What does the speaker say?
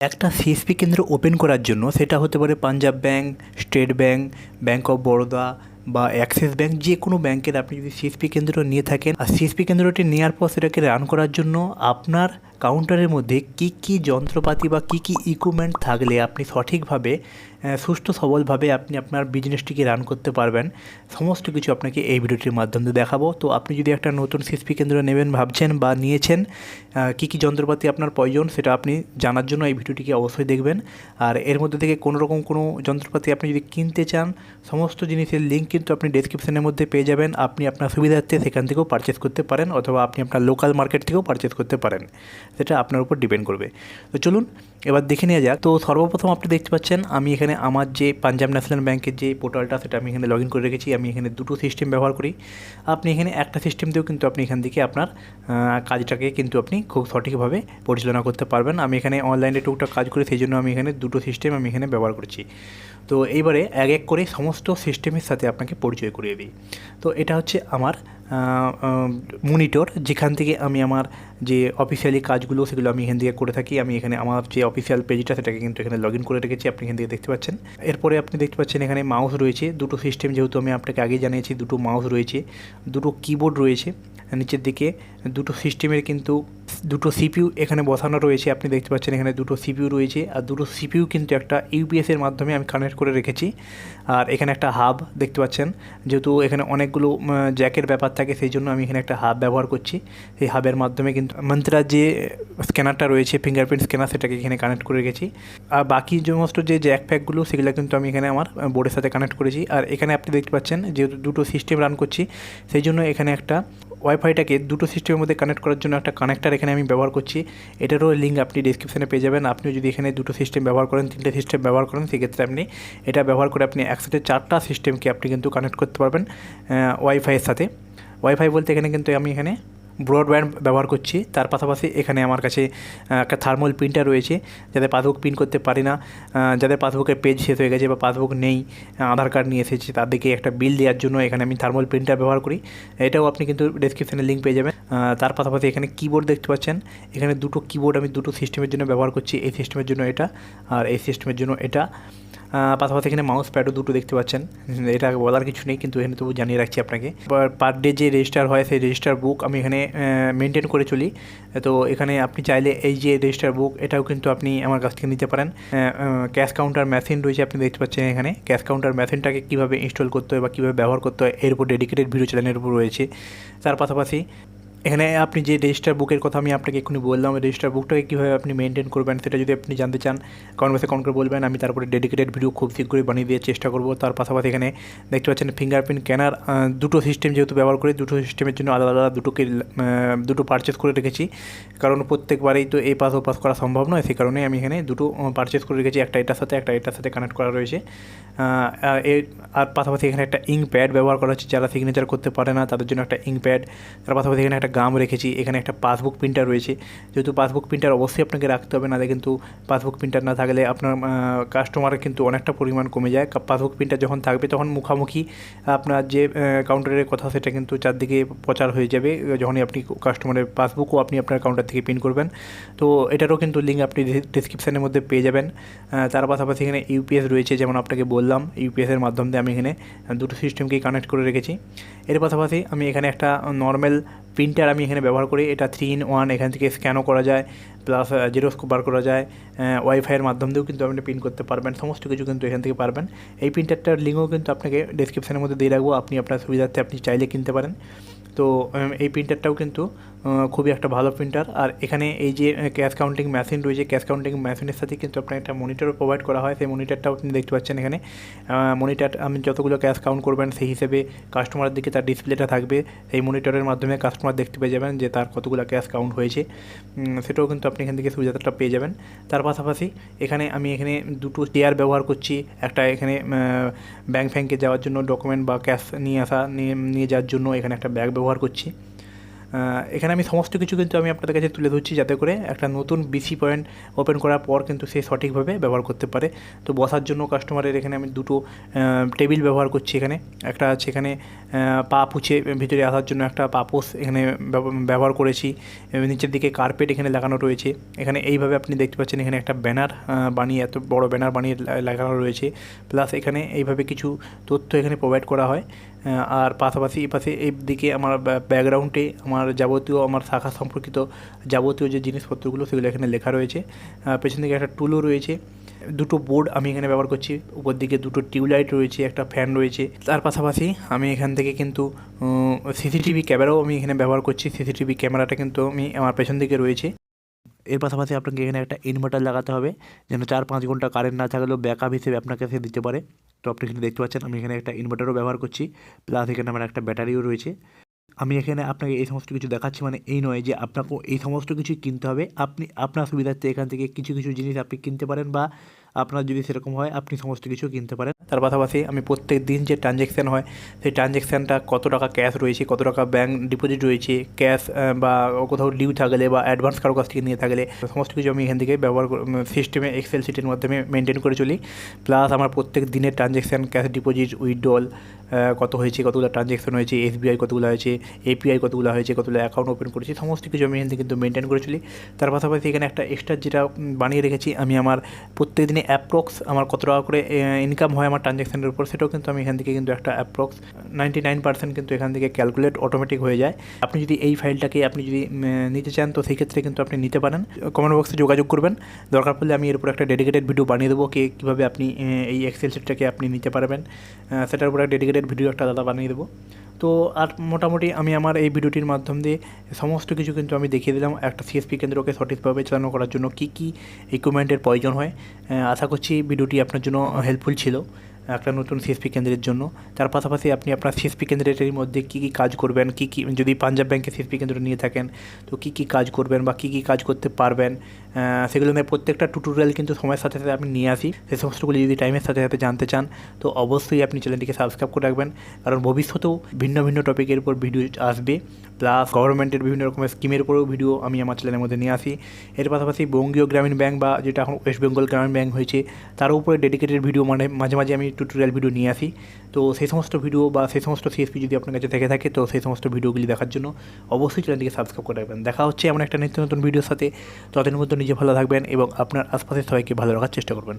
একটা সিএসপি কেন্দ্র ওপেন করার জন্য সেটা হতে পারে Punjab bank state bank bank of Baroda বা অ্যাক্সিস ব্যাঙ্ক যে কোনো ব্যাংকের আপনি যদি সিএসপি কেন্দ্র নিয়ে থাকেন। আর সিএসপি কেন্দ্রটি নেওয়ার পর সেটাকে রান করার জন্য আপনার কাউন্টারের মধ্যে কি কি যন্ত্রপাতি বা কি কি ইকুইপমেন্ট থাকলে আপনি সঠিকভাবে সুস্থ সবলভাবে আপনি আপনার বিজনেসটিকে রান করতে পারবেন। সমস্ত কিছু আপনাকে এই ভিডিওটির মাধ্যমে দেখাবো। তো আপনি যদি একটা নতুন সিএসপি কেন্দ্র নেবেন, ভাবছেন বা নিয়েছেন কী কী যন্ত্রপাতি আপনার প্রয়োজন সেটা আপনি জানার জন্য এই ভিডিওটিকে অবশ্যই দেখবেন। আর এর মধ্যে থেকে কোনো রকম কোনো যন্ত্রপাতি আপনি যদি কিনতে চান, সমস্ত জিনিসের লিঙ্ক কিন্তু আপনি ডেসক্রিপশনের মধ্যে পেয়ে যাবেন। আপনি আপনার সুবিধার্থে সেখান থেকেও পারচেস করতে পারেন অথবা আপনি আপনার লোকাল মার্কেট থেকেও পারচেস করতে পারেন। সেটা আপনার উপর ডিপেন্ড করবে। তো চলুন, এবার দেখে নেওয়া যাক। তো সর্বপ্রথম আপনি দেখতে পাচ্ছেন, আমি এখানে আমার যে পাঞ্জাব ন্যাশনাল ব্যাংকের যে পোর্টালটা, সেটা আমি এখানে লগ ইন করে রেখেছি। আমি এখানে দুটো সিস্টেম ব্যবহার করি। আপনি এখানে একটা সিস্টেম দিয়েও কিন্তু আপনি এখান থেকে আপনার কাজটাকে কিন্তু আপনি খুব সঠিকভাবে পরিচালনা করতে পারবেন। আমি এখানে অনলাইনে টুকটাক কাজ করি, সেই জন্য আমি এখানে দুটো সিস্টেম আমি এখানে ব্যবহার করছি। তো এইবারে এক এক করে সমস্ত সিস্টেমের সাথে আপনাকে পরিচয় করিয়ে দিই। তো এটা হচ্ছে আমার মনিটর যেখান থেকে আমি আমার যে অফিসিয়ালি কাজগুলো সেগুলো আমি এখান থেকে করে থাকি। আমি এখানে আমার যে অফিসিয়াল পেজটা সেটাকে কিন্তু এখানে লগ ইন করে রেখেছি। আপনি এখান থেকে দেখতে পাচ্ছেন। এরপরে আপনি দেখতে পাচ্ছেন এখানে মাউস রয়েছে। দুটো সিস্টেম যেহেতু আমি আপনাকে আগে জানিয়েছি, দুটো মাউস রয়েছে, দুটো কিবোর্ড রয়েছে। নিচের দিকে দুটো সিস্টেমের কিন্তু দুটো সিপিউ এখানে বসানো রয়েছে, আপনি দেখতে পাচ্ছেন এখানে দুটো সিপিউ রয়েছে, আর দুটো সিপিইউ কিন্তু একটা ইউপিএস এর মাধ্যমে আমি কানেক্ট করে রেখেছি। আর এখানে একটা হাব দেখতে পাচ্ছেন, যেহেতু এখানে অনেকগুলো জ্যাকের ব্যাপার থাকে, সেই জন্য আমি এখানে একটা হাব ব্যবহার করছি। সেই হাবের মাধ্যমে কিন্তু মন্ত্রার যে স্ক্যানারটা রয়েছে ফিঙ্গারপ্রিন্ট স্ক্যানার সেটাকে এখানে কানেক্ট করে রেখেছি। আর বাকি সমস্ত যে জ্যাক প্যাকগুলো সেগুলো কিন্তু আমি এখানে আমার বোর্ডের সাথে কানেক্ট করেছি। আর এখানে আপনি দেখতে পাচ্ছেন, যেহেতু দুটো সিস্টেম রান করছি, সেই জন্য এখানে একটা ওয়াইফাইটাকে দুটো সিস্টেমের মধ্যে কানেক্ট করার জন্য একটা কানেক্টার এখানে আমি ব্যবহার করছি। এটারও লিঙ্ক আপনি ডিসক্রিপশানে পেয়ে যাবেন। আপনি যদি এখানে দুটো সিস্টেম ব্যবহার করেন, তিনটে সিস্টেম ব্যবহার করেন, সেক্ষেত্রে আপনি এটা ব্যবহার করে আপনি একসাথে চারটা সিস্টেমকে আপনি কিন্তু কানেক্ট করতে পারবেন ওয়াইফাইয়ের সাথে। ওয়াইফাই বলতে এখানে কিন্তু আমি এখানে ব্রডব্যান্ড ব্যবহার করছি। তার পাশাপাশি এখানে আমার কাছে একটা থার্মাল প্রিন্টার রয়েছে, যাতে পাসবুক প্রিন্ট করতে পারি না। যাদের পাসবুকের পেজ শেষ হয়ে গেছে বা পাসবুক নেই আধার কার্ড নিয়ে এসেছে তাদেরকে একটা বিল দেওয়ার জন্য এখানে আমি থার্মাল প্রিন্টার ব্যবহার করি। এটাও আপনি কিন্তু ডেসক্রিপশনে লিঙ্ক পেয়ে যাবেন। তার পাশাপাশি এখানে কিবোর্ড দেখতে পাচ্ছেন। এখানে দুটো কিবোর্ড আমি দুটো সিস্টেমের জন্য ব্যবহার করছি। এই সিস্টেমের জন্য এটা আর এই সিস্টেমের জন্য এটা। পাশাপাশি এখানে মাউস প্যাডও দুটো দেখতে পাচ্ছেন। এটা বলার কিছু নেই, কিন্তু এখানে তবু জানিয়ে রাখছি আপনাকে। পার ডে যে রেজিস্টার হয়, সেই রেজিস্টার বুক আমি এখানে মেনটেন করে চলি। তো এখানে আপনি চাইলে এই যে রেজিস্টার বুক এটাও কিন্তু আপনি আমার কাছ থেকে নিতে পারেন। ক্যাশ কাউন্টার মেশিন রয়েছে, আপনি দেখতে পাচ্ছেন এখানে। ক্যাশ কাউন্টার মেশিনটাকে কীভাবে ইনস্টল করতে হয় বা কীভাবে ব্যবহার করতে হয়, এর উপর ডেডিকেটেড ভিডিও চ্যানেলের উপর রয়েছে। তার পাশাপাশি এখানে আপনি যে রেজিস্টার বুকের কথা আমি আপনাকে এক্ষুনি বললাম রেজিস্টার বুকটাকে কীভাবে আপনি মেনটেন করবেন সেটা যদি আপনি জানতে চান কমেন্ট বক্সে কমেন্ট করে বলবেন, আমি তারপরে ডেডিকেটেড ভিডিও খুব শীঘ্রই বানিয়ে দেওয়ার চেষ্টা করব। তার পাশাপাশি এখানে দেখতে পাচ্ছেন ফিঙ্গারপ্রিন্ট ক্যানার দুটো সিস্টেম যেহেতু ব্যবহার করি, দুটো সিস্টেমের জন্য আলাদা আলাদা দুটোকে দুটো পারচেস করে রেখেছি। কারণ প্রত্যেকবারেই তো এই পাস ও পাস করা সম্ভব নয়, সেই কারণে আমি এখানে দুটো পারচেস করে রেখেছি, একটা এটার সাথে, একটা এটার সাথে কানেক্ট করা রয়েছে। আর আর পাশাপাশি এখানে একটা ইঙ্ক প্যাড ব্যবহার করা হচ্ছে, যারা সিগনেচার করতে পারে না, তাদের জন্য একটা ইঙ্ক প্যাড তার পাশাপাশি এখানে একটা গাম রেখেছি, এখানে একটা পাসবুক প্রিন্টার রয়েছে। যেহেতু পাসবুক প্রিন্টার অবশ্যই আপনাকে রাখতে হবে, নাহলে কিন্তু পাসবুক প্রিন্টার না থাকলে আপনার কাস্টমারের কিন্তু অনেকটা পরিমাণ কমে যায়। পাসবুক প্রিন্টার যখন থাকবে তখন মুখামুখি আপনার যে কাউন্টারের কথা সেটা কিন্তু চারদিকে প্রচার হয়ে যাবে, যখনই আপনি কাস্টমারের পাসবুকও আপনি আপনার কাউন্টার থেকে প্রিন্ট করবেন। তো এটারও কিন্তু লিঙ্ক আপনি ডিসক্রিপশানের মধ্যে পেয়ে যাবেন। তার পাশাপাশি এখানে ইউপিএস রয়েছে, যেমন আপনাকে বললাম ইউপিএসের মাধ্যমে আমি এখানে দুটো সিস্টেমকেই কানেক্ট করে রেখেছি। এর পাশাপাশি আমি এখানে একটা নর্মাল প্রিন্টার আমি এখানে ব্যবহার করি। এটা থ্রি ইন ওয়ান এখান থেকে স্ক্যানও করা যায় প্লাস জেরোস্ক বার করা যায় ওয়াইফাইয়ের মাধ্যম দিয়েও কিন্তু আপনি প্রিন্ট করতে পারবেন। সমস্ত কিছু কিন্তু এখান থেকে পারবেন। এই প্রিন্টারটার লিঙ্কও কিন্তু আপনাকে ডিসক্রিপশানের মধ্যে দিয়ে রাখব। আপনি আপনার সুবিধার্থে আপনি চাইলে কিনতে পারেন। তো এই প্রিন্টারটাও কিন্তু খুবই একটা ভালো প্রিন্টার আর এখানে এই যে ক্যাশ কাউন্টিং মেশিন রয়েছে ক্যাশ কাউন্টিং মেশিনের সাথে কিন্তু আপনার একটা মনিটরও প্রোভাইড করা হয়। সেই মনিটরটাও আপনি দেখতে পাচ্ছেন এখানে। মনিটর আমি যতগুলো ক্যাশ কাউন্ট করবেন, সেই হিসেবে কাস্টমারের দিকে তার ডিসপ্লেটা থাকবে। সেই মনিটরের মাধ্যমে কাস্টমার দেখতে পেয়ে যাবেন যে তার কতগুলো ক্যাশ কাউন্ট হয়েছে। সেটাও কিন্তু আপনি এখান থেকে সুবিধাটা পেয়ে যাবেন। তার পাশাপাশি এখানে আমি এখানে দুটো চেয়ার ব্যবহার করছি। একটা এখানে ব্যাংক ফ্যাঙ্কে যাওয়ার জন্য ডকুমেন্ট বা ক্যাশ নিয়ে আসা, নিয়ে নিয়ে যাওয়ার জন্য এখানে একটা ব্যাগ ব্যবহার করছি। এখানে আমি সমস্ত কিছু কিন্তু আমি আপনাদের কাছে তুলে ধরছি যাতে করে একটা নতুন বিসি পয়েন্ট ওপেন করার পর কিন্তু সে সঠিকভাবে ব্যবহার করতে পারে। তো বসার জন্য কাস্টমারের এখানে আমি দুটো টেবিল ব্যবহার করছি এখানে। একটা আছে এখানে পা পুছে ভিতরে আসার জন্য একটা পাপোস এখানে ব্যব- ব্যবহার করেছি। নিচের দিকে কার্পেট এখানে লাগানো রয়েছে। এখানে এইভাবে আপনি দেখতে পাচ্ছেন এখানে একটা ব্যানার বানিয়ে এত বড় ব্যানার বানিয়ে লাগানো রয়েছে। প্লাস এখানে এইভাবে কিছু তথ্য এখানে প্রোভাইড করা হয়। আর পাশাপাশি এই পাশে এই দিকে আমার ব্যাকগ্রাউন্ডে আমার যাবতীয় আমার শাখা সম্পর্কিত যাবতীয় যে জিনিসপত্রগুলো সেগুলো এখানে লেখা রয়েছে। পেছন দিকে একটা টুলও রয়েছে। দুটো বোর্ড আমি এখানে ব্যবহার করছি। উপর দিকে দুটো টিউবলাইট রয়েছে, একটা ফ্যান রয়েছে। তার পাশাপাশি আমি এখান থেকে কিন্তু সিসিটিভি ক্যামেরাও আমি এখানে ব্যবহার করছি। সিসিটিভি ক্যামেরাটা কিন্তু আমি আমার পেছন দিকে রয়েছে। এর পাশাপাশি আপনাকে এখানে একটা ইনভার্টার লাগাতে হবে। যেন চার পাঁচ ঘণ্টা কারেন্ট না থাকলেও ব্যাকআপ হিসেবে আপনাকে সে দিতে পারে। তো আপনি এখানে দেখতে পাচ্ছেন, আমি এখানে একটা ইনভার্টারও ব্যবহার করছি প্লাস এখানে আমার একটা ব্যাটারিও রয়েছে। আমি এখানে আপনাকে এই সমস্ত কিছু দেখাচ্ছি মানে এই নয় যে আপনাকেও এই সমস্ত কিছু কিনতে হবে। আপনি, আপনার সুবিধার্থে এখান থেকে কিছু কিছু জিনিস আপনি কিনতে পারেন বা আপনার যদি সেরকম হয়, আপনি সমস্ত কিছু কিনতে পারেন। তার পাশাপাশি আমি প্রত্যেক দিন যে ট্রানজ্যাকশান হয়, সেই ট্রানজ্যাকশানটা কত টাকা ক্যাশ রয়েছে, কত টাকা ব্যাঙ্ক ডিপোজিট রয়েছে ক্যাশ বা কোথাও ডিউ থাকলে বা অ্যাডভান্স কারও কাছ থেকে নিয়ে থাকলে, সমস্ত কিছু আমি এখান থেকে ব্যবহার সিস্টেমে এক্সেল সিটের মাধ্যমে মেনটেন করে চলি। প্লাস আমার প্রত্যেক দিনের ট্রানজ্যাকশান ক্যাশ ডিপোজিট উইথড্রল কত হয়েছে, কতগুলো ট্রানজ্যাকশন হয়েছে এসবিআই কতগুলো হয়েছে এপিআই কতগুলো হয়েছে, কতগুলো অ্যাকাউন্ট ওপেন করেছি, সমস্ত কিছু আমি এখান থেকে কিন্তু মেনটেন করে চলি। তার পাশাপাশি এখানে একটা এক্সট্রা যেটা বানিয়ে রেখেছি, আমি আমার প্রত্যেক দিনে অ্যাপ্রক্স আমার কত টাকা করে ইনকাম হয় আমার ট্রানজ্যাকশনের উপর, সেটাও কিন্তু আমি এখান থেকে কিন্তু একটা অ্যাপ্রক্স নাইনটি নাইন পার্সেন্ট কিন্তু এখান থেকে ক্যালকুলেট অটোমেটিক হয়ে যায়। আপনি যদি এই ফাইলটাকে আপনি যদি নিতে চান, তো সেই ক্ষেত্রে কিন্তু আপনি নিতে পারেন। কমেন্ট বক্সে যোগাযোগ করবেন। দরকার পড়লে আমি এর উপর একটা ডেডিকেটেড ভিডিও বানিয়ে দেবো কে, কীভাবে আপনি এই এক্সেল শিটটাকে আপনি নিতে পারবেন। সেটার উপর একটা ডেডিকেটেড ভিডিও একটা দাদা বানিয়ে দেবো। তো আর মোটামুটি আমি আমার এই ভিডিওটির মাধ্যম দিয়ে সমস্ত কিছু কিন্তু আমি দেখিয়ে দিলাম। একটা সিএসপি কেন্দ্রকে সঠিকভাবে চালানো করার জন্য কী কী ইকুইপমেন্টের প্রয়োজন হয়। আশা করছি ভিডিওটি আপনার জন্য হেল্পফুল ছিল একটা নতুন সিএসপি কেন্দ্রের জন্য। তার পাশাপাশি আপনি আপনার সিএসপি কেন্দ্রের মধ্যে কী কী কাজ করবেন, কী কী, যদি পাঞ্জাব ব্যাংকে সিএসপি কেন্দ্র নিয়ে থাকেন, তো কী কী কাজ করবেন বা কী কী কাজ করতে পারবেন সেগুলো নিয়ে প্রত্যেকটা টুটোরিয়াল কিন্তু সময়ের সাথে সাথে আপনি নিয়ে আসি। সে সমস্তগুলি যদি টাইমের সাথে সাথে জানতে চান, তো অবশ্যই আপনি চ্যানেলটিকে সাবস্ক্রাইব করে রাখবেন। কারণ ভবিষ্যতেও ভিন্ন ভিন্ন টপিকের উপর ভিডিও আসবে। প্লাস গভর্নমেন্টের বিভিন্ন রকমের স্কিমের উপরেও ভিডিও আমি আমার চ্যানেলের মধ্যে নিয়ে আসি। এর পাশাপাশি বঙ্গীয় গ্রামীণ ব্যাংক বা যেটা এখন ওয়েস্ট বেঙ্গল গ্রামীণ ব্যাংক হয়েছে, তার উপরে ডেডিকেটেড ভিডিও মানে মাঝে মাঝে আমি টিউটোরিয়াল ভিডিও নিয়ে আসি। তো সেই সমস্ত ভিডিও বা সেই সমস্ত সিএসপি যদি আপনার কাছে থেকে থাকে, তো সেই সমস্ত ভিডিওগুলি দেখার জন্য অবশ্যই চ্যানেলটিকে সাবস্ক্রাইব করে রাখবেন। দেখা হচ্ছে এমন একটা নিত্য নতুন ভিডিওর সাথে। ততদিন মধ্যে নিজে ভালো থাকবেন এবং আপনার আশপাশের সবাইকে ভালো রাখার চেষ্টা করবেন।